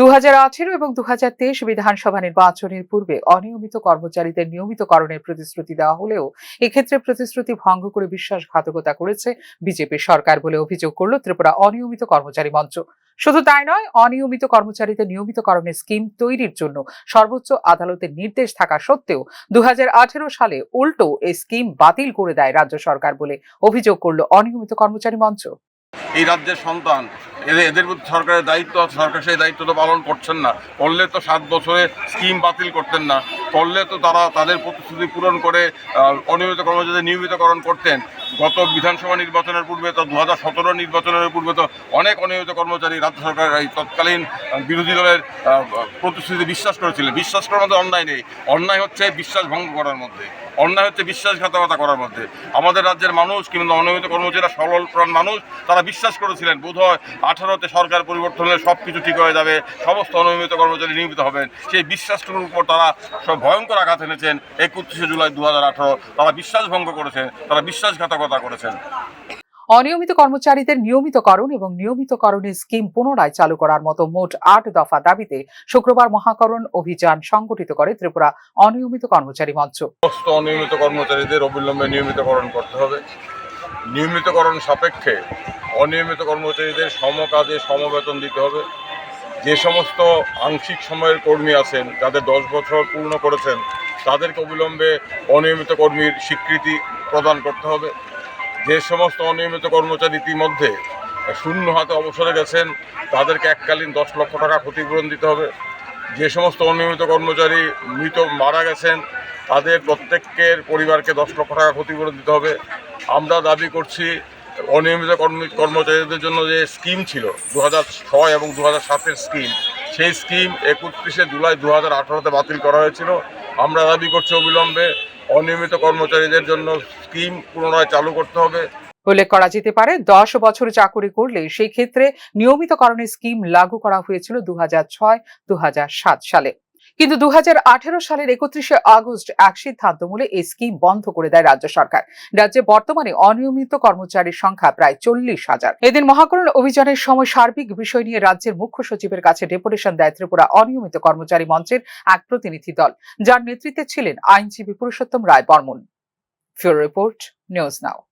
দু হাজার আঠেরো এবং দু হাজার তেইশ বিধানসভা নির্বাচনের পূর্বে অনিয়মিত কর্মচারীদের নিয়মিতকরণের প্রতিশ্রুতি দেওয়া হলেও এক্ষেত্রে প্রতিশ্রুতি ভঙ্গ করে বিশ্বাসঘাতকতা করেছে বিজেপি সরকার বলে অভিযোগ করল ত্রিপুরা অনিয়মিত কর্মচারী মঞ্চ। শুধু তাই নয়, অনিয়মিত কর্মচারীদের নিয়মিতকরণের স্কিম তৈরির জন্য সর্বোচ্চ আদালতের নির্দেশ থাকা সত্ত্বেও দু হাজার আঠেরো সালে উল্টো এই স্কিম বাতিল করে দেয় রাজ্য সরকার বলে অভিযোগ করল অনিয়মিত কর্মচারী মঞ্চ। এই রাজ্যের সন্তান এদের এদের প্রতি সরকারের দায়িত্ব আছে সরকার সেই দায়িত্ব তো পালন করছেন না। করলে তো সাত বছরে স্কিম বাতিল করতেন না। করলে তো তারা তাদের প্রতিশ্রুতি পূরণ করে অনিয়মিত কর্মচারীদের নিয়মিতকরণ করতেন। গত বিধানসভা নির্বাচনের পূর্বে তো দু হাজার সতেরো নির্বাচনের পূর্বে তো অনেক অনিয়মিত কর্মচারী রাজ্য সরকার এই তৎকালীন বিরোধী দলের প্রতিশ্রুতি বিশ্বাস করেছিলেন। বিশ্বাস করার মধ্যে অন্যায় নেই। অন্যায় হচ্ছে বিশ্বাস ভঙ্গ করার মধ্যে। অন্যায় হচ্ছে বিশ্বাসঘাতকতা করার মধ্যে। আমাদের রাজ্যের মানুষ কিংবা অনিয়মিত কর্মচারীরা সরল প্রাণ মানুষ, তারা বিশ্বাস করেছিলেন বোধ হয় আঠারোতে সরকার পরিবর্তন হলে সব কিছু ঠিক হয়ে যাবে, সমস্ত অনিয়মিত কর্মচারী নিয়মিত হবেন। সেই বিশ্বাসটুকুর উপর তারা সব ভয়ঙ্কর আঘাত এনেছেন। একত্রিশে জুলাই দু হাজার আঠারো, তারা বিশ্বাস ভঙ্গ করেছেন, তারা বিশ্বাসঘাতকতা করেছেন। অনিয়মিত কর্মচারীদের নিয়মিতকরণ এবং নিয়মিতকরণের স্কিম পুনরায় চালু করার মতো মোট আট দফা দাবিতে শুক্রবার মহাকরণ অভিযান সংগঠিত করে ত্রিপুরা অনিয়মিত কর্মচারী মঞ্চ। সমস্ত অনিয়মিত কর্মচারীদের অবিলম্বে নিয়মিতকরণ করতে হবে। নিয়মিতকরণ সাপেক্ষে অনিয়মিত কর্মচারীদের সমকাজে সমবেতন দিতে হবে। যে সমস্ত আংশিক সময়ের কর্মী আছেন যাদের দশ বছর পূর্ণ করেছেন তাদেরকে অবিলম্বে অনিয়মিত কর্মীর স্বীকৃতি প্রদান করতে হবে। যে সমস্ত অনিয়মিত কর্মচারী ইতিমধ্যে শূন্য হাতে অবসরে গেছেন, তাদেরকে এককালীন দশ লক্ষ টাকা ক্ষতিপূরণ দিতে হবে। যে সমস্ত অনিয়মিত কর্মচারী মৃত মারা গেছেন, তাদের প্রত্যেকের পরিবারকে দশ লক্ষ টাকা ক্ষতিপূরণ দিতে হবে। আমরা দাবি করছি, অনিয়মিত কর্মী, কর্মচারীদের জন্য যে স্কিম ছিল দু ছয় এবং দু হাজার সাতের স্কিম, সেই স্কিম একত্রিশে জুলাই দু হাজার বাতিল করা হয়েছিল। আমরা দাবি করছি অবিলম্বে অনিয়মিত কর্মচারীদের জন্য স্কিম পুনরায় চালু করতে হবে। উল্লেখ করা যেতে পারে, দশ বছর চাকুরি করলে সেই ক্ষেত্রে নিয়মিতকরণের স্কিম লাগু করা হয়েছিল দু দু সালে। কিন্তু দু হাজার আঠারো সালের একত্রিশে আগস্ট এক সিদ্ধান্তমূলে এই স্কিম বন্ধ করে দেয় রাজ্য সরকার। রাজ্যে বর্তমানে অনিয়মিত কর্মচারীর সংখ্যা প্রায় চল্লিশ হাজার। এদিন মহাকরণ অভিযানের সময় সার্বিক বিষয় নিয়ে রাজ্যের মুখ্য সচিবের কাছে ডেপুটেশন দেয় ত্রিপুরা অনিয়মিত কর্মচারী মঞ্চের এক প্রতিনিধি দল। যার নেতৃত্বে ছিলেন আইনজীবী পুরুষোত্তম রায় বর্মন। ফিউর রিপোর্ট, নিউজ নাও।